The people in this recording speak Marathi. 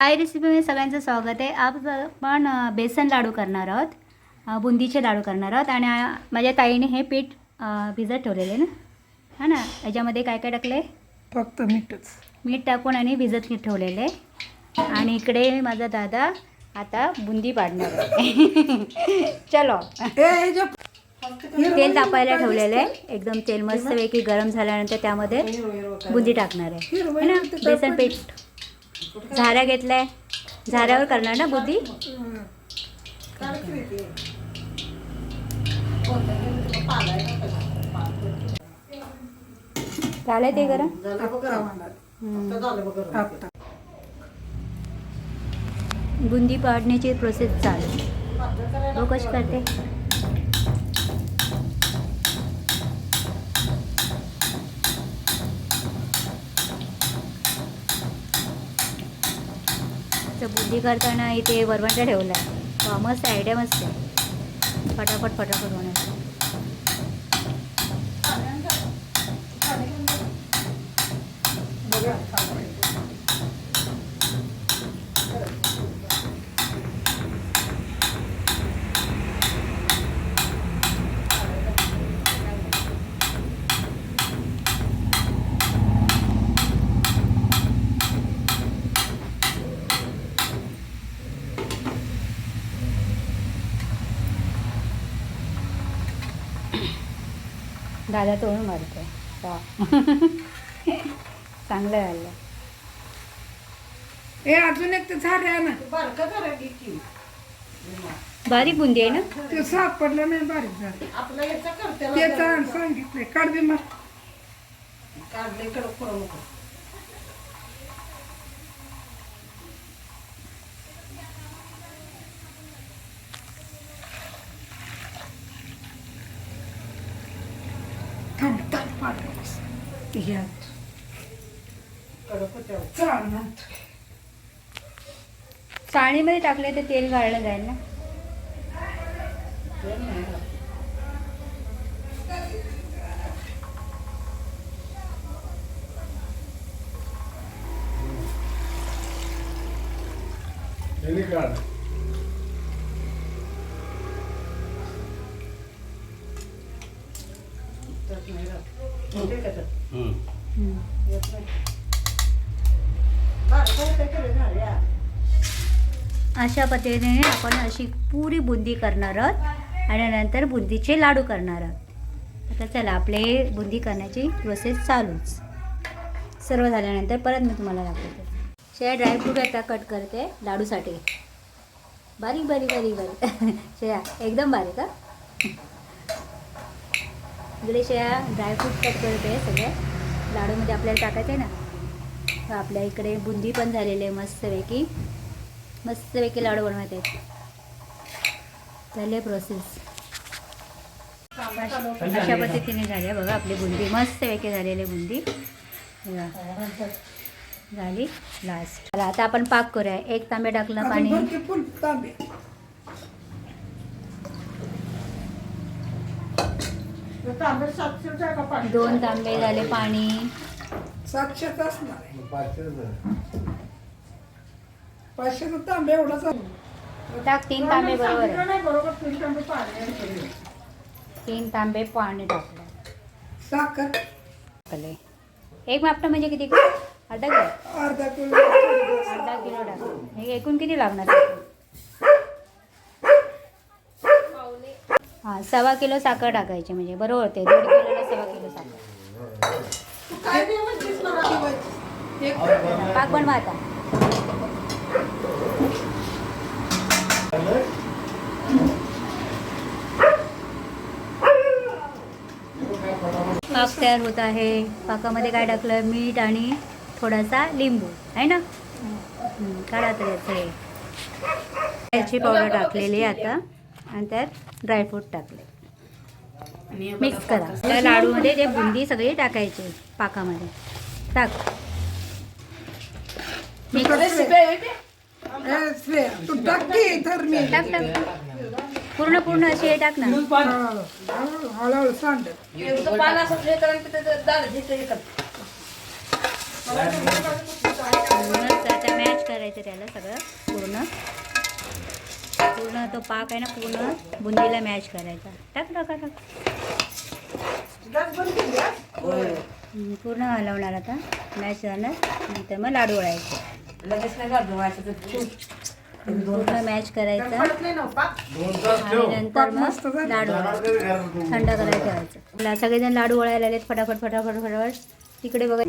हाय रेसिपीमध्ये सगळ्यांचं स्वागत आहे. आज आपण बेसन लाडू करणार आहोत. बुंदीचे लाडू करणार आहोत. आणि माझ्या ताईने हे पीठ भिजत ठेवलेले ना. हा ना? याच्यामध्ये काय काय टाकले फक्त मीठच. मीठ टाकून आणि भिजत ठेवलेले. आणि इकडे माझा दादा आता बुंदी पाडणार आहे. चलो. हे तेल तापायला ठेवलेलं आहे. एकदम तेल मस्तपैकी गरम झाल्यानंतर त्यामध्ये बुंदी टाकणार आहे. ना? बेसन पीठ. झाऱ्या घेतलाय. झाऱ्यावर करणार ना बुंदी झालंय ते करा बुंदी पाडण्याची प्रोसेस चालू. तो कशी करते? तर बुंदी करताना इथे वरवंटा ठेवला आहे मस्त आयडिया मस्त आहे. फटाफट फटाफट होण्याचं दादा तोडून मारतोय. वा. चांगलं झालं ए अजून एक ते झाले आहे ना. बारीक बुंदी आहे ना? ते सापडलं नाही बारीक झालं. ते चांग सांगितले कडबी मार थांब थांब पाडलं बस. ह्यात. चालणार. चाळणीमध्ये टाकले तर तेल गाळलं जाईल ना हम्म. अशा पद्धतीने आपण अशी पुरी बुंदी करणार आहोत आणि नंतर बुंदीचे लाडू करणार आहोत. आता चला आपले बुंदी करण्याची प्रोसेस चालूच. सर्व झाल्यानंतर परत मी तुम्हाला दाखवते. शेया ड्रायफ्रूट आता कट करते लाडूसाठी. बारीक बारीक बारीक बारीक. शेया एकदम बारीक का इकडे शेया ड्रायफ्रूट कट करते सगळे. लाडूमध्ये आपल्याला टाकायचे ना. तर आपल्या इकडे बुंदी पण झालेली आहे मस्तपैकी मस्तपैकी लाडू बनवत आहेत. झाले प्रोसेस अशा पद्धतीने झाले बघा आपली बुंदी. मस्तपैकी झालेली बुंदी. झाली लास्ट चला आता आपण पाक करूया. एक तांबे टाकलं पाणी. दोन तांबे झाले पाणी. सातशेच असणार आहे पाचशेचा तांबे एवढाच आहे. टाक तीन तांबे बरोबर. आहे. तीन तांबे पाणी टाकलं. साखर. टाकले. एक मापटा म्हणजे किती? अर्धा किलो. अर्धा किलो. अर्धा किलो टाक हे एकूण किती लागणार? हां सव्वा किलो साखर टाकायची म्हणजे बरोबर होते दीड किलोला सव्वा किलो साखर. पाक बनवा आता. पाक तयार होत आहे. पाकामध्ये काय टाकलं? मीठ आणि थोडासा लिंबू. आहे ना? काढा तर याचं. वेलची पावडर टाकलेली आता. आणि त्यात ड्रायफ्रूट टाकले. मिक्स करा. त्या लाडूमध्ये ते बुंदी सगळी टाकायची पाकामध्ये. टाक. पूर्ण पूर्ण अशी हे टाक ना. मॅच करायचं त्याला सगळं पूर्ण. पूर्ण तो पाक आहे ना पूर्ण बुंदीला मॅच करायचा. टाक टाका टाक पूर्ण हलवणार आता. मॅच झालं. नंतर मग लाडू वळायचे. लगेच. पूर्ण मॅच करायचा. नंतर मग लाडू थंड करायला ठेवायचं. ला- सगळेजण लाडू वळायला आलेत फटाफट फटाफट फटाफट. तिकडे बघा.